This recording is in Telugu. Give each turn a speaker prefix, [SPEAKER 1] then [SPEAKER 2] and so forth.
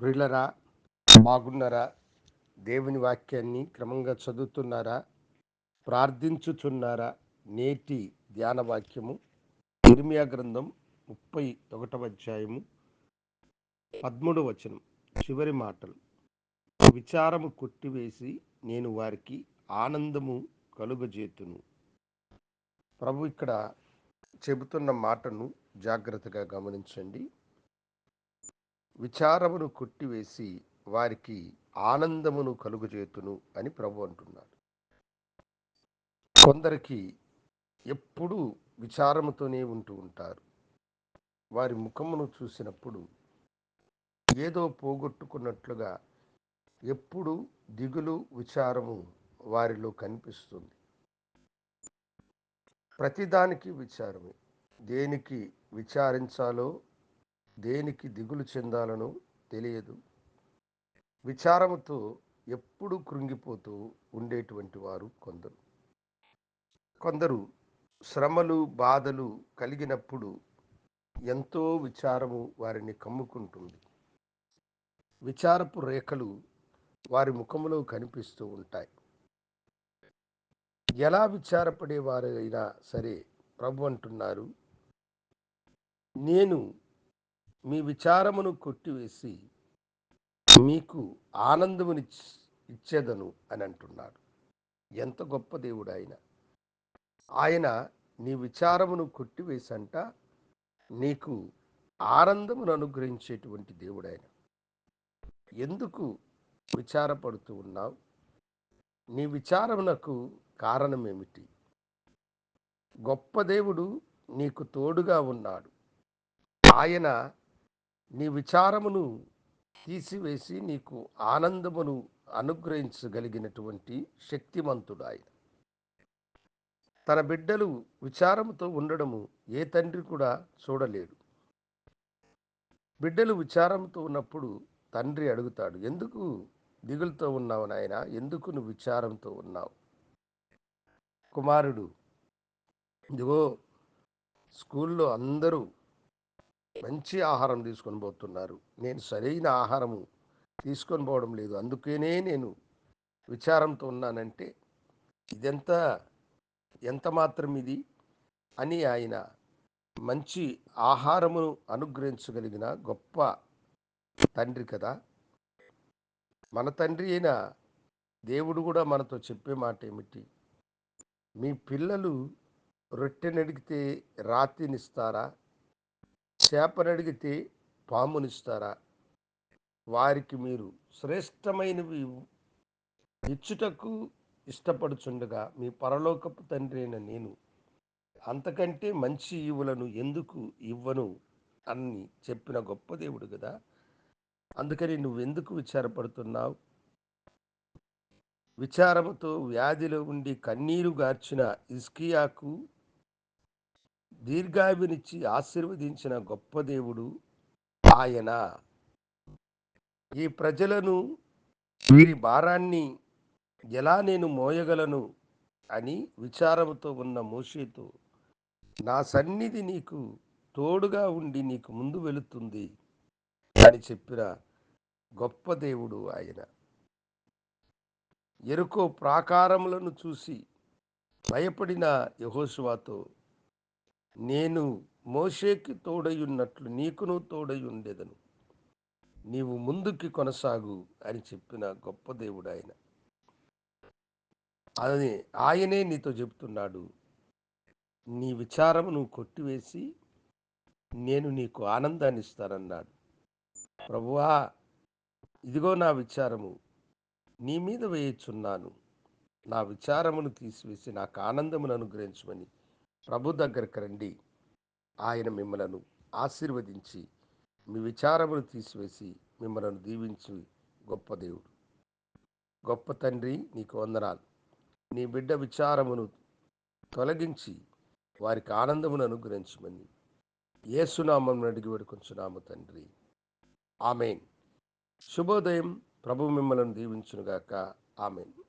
[SPEAKER 1] ప్రియులరా బాగున్నారా? దేవుని వాక్యాన్ని క్రమంగా చదువుతున్నారా? ప్రార్థించుచున్నారా? నేటి ధ్యాన వాక్యము నిర్మియా గ్రంథం ముప్పై ఒకటవ అధ్యాయము పదమూడవ వచనం. చివరి మాటలు. విచారము కొట్టివేసి నేను వారికి ఆనందము కలుగజేతును. ప్రభు ఇక్కడ చెబుతున్న మాటను జాగ్రత్తగా గమనించండి. విచారమును కొట్టివేసి వారికి ఆనందమును కలుగజేతును అని ప్రభు అంటున్నాడు. కొందరికి ఎప్పుడూ విచారముతోనే ఉంటూ ఉంటారు. వారి ముఖమును చూసినప్పుడు ఏదో పోగొట్టుకున్నట్లుగా ఎప్పుడు దిగులు విచారము వారిలో కనిపిస్తుంది. ప్రతిదానికి విచారమే. దేనికి విచారించాలో దేనికి దిగులు చెందాలనో తెలియదు. విచారముతో ఎప్పుడు కృంగిపోతూ ఉండేటువంటి వారు కొందరు. కొందరు శ్రమలు బాధలు కలిగినప్పుడు ఎంతో విచారము వారిని కమ్ముకుంటుంది. విచారపు రేఖలు వారి ముఖములో కనిపిస్తూ ఉంటాయి. ఎలా విచారపడేవారైనా సరే ప్రభు అంటున్నారు నేను మీ విచారమును కొట్టివేసి మీకు ఆనందముని ఇచ్చేదను అని అంటున్నాడు. ఎంత గొప్ప దేవుడు ఆయన. ఆయన నీ విచారమును కొట్టివేసంట నీకు ఆనందమును అనుగ్రహించేటువంటి దేవుడు ఆయన. ఎందుకు విచారపడుతూ ఉన్నావు? నీ విచారమునకు కారణమేమిటి? గొప్ప దేవుడు నీకు తోడుగా ఉన్నాడు. ఆయన నీ విచారమును తీసివేసి నీకు ఆనందమును అనుగ్రహించగలిగినటువంటి శక్తిమంతుడు ఆయన తన బిడ్డలు విచారముతో ఉండడము ఏ తండ్రి కూడా చూడలేడు. బిడ్డలు విచారంతో ఉన్నప్పుడు తండ్రి అడుగుతాడు ఎందుకు దిగులుతో ఉన్నావు నాయన? ఎందుకు నువ్వు విచారంతో ఉన్నావు? కుమారుడు ఇదిగో స్కూల్లో అందరూ మంచి ఆహారం తీసుకొని పోతున్నారు. నేను సరైన ఆహారము తీసుకొని పోవడం లేదు. అందుకనే నేను విచారంతో ఉన్నానంటే ఇదంతా ఎంత మాత్రం ఇది? అని ఆయన మంచి ఆహారమును అనుగ్రహించగలిగిన గొప్ప తండ్రి కదా. మన తండ్రి అయిన దేవుడు కూడా మనతో చెప్పే మాట ఏమిటి? మీ పిల్లలు రొట్టెనడిగితే రాతినిస్తారా? చేపనడిగితే పామునిస్తారా? వారికి మీరు శ్రేష్టమైనవి ఇచ్చుటకు ఇష్టపడుచుండగా మీ పరలోకపు తండ్రి అయిన నేను అంతకంటే మంచి ఈవులను ఎందుకు ఇవ్వను అని చెప్పిన గొప్ప దేవుడు కదా అందుకని నువ్వెందుకు విచారపడుతున్నావు? విచారముతో వ్యాధిలో ఉండి కన్నీరు గార్చిన ఇస్కియాకు దీర్ఘాభినిచ్చి ఆశీర్వదించిన గొప్ప దేవుడు ఆయన. ఈ ప్రజలను వీరి భారాన్ని ఎలా నేను మోయగలను అని విచారముతో ఉన్న మోషేతో నా సన్నిధి నీకు తోడుగా ఉండి నీకు ముందు వెళుతుంది అని చెప్పిన గొప్ప దేవుడు ఆయన. ఎరుకో ప్రాకారములను చూసి భయపడిన యహోశువాతో నేను మోషేకి తోడయున్నట్లు నీకును తోడై నీవు ముందుకి కొనసాగు అని చెప్పిన గొప్ప దేవుడు ఆయన అది ఆయనే నీతో చెప్తున్నాడు. నీ విచారమును కొట్టివేసి నేను నీకు ఆనందాన్ని ఇస్తానన్నాడు ప్రభువా ఇదిగో నా విచారము. నీ మీద వేయచున్నాను. నా విచారమును తీసివేసి నాకు ఆనందమును అనుగ్రహించమని ప్రభు దగ్గరకు రండి. ఆయన మిమ్మలను ఆశీర్వదించి మీ విచారమును తీసివేసి మిమ్మలను దీవించి గొప్ప దేవుడు. గొప్ప తండ్రి నీకు వందనాలు. నీ బిడ్డ విచారమును తొలగించి వారికి ఆనందమును అనుగ్రహించమని ఏసునామం అడిగి వేడుకొంచున్నాము తండ్రి. ఆమెన్. శుభోదయం. ప్రభు మిమ్మల్ని దీవించునుగాక. ఆమెన్.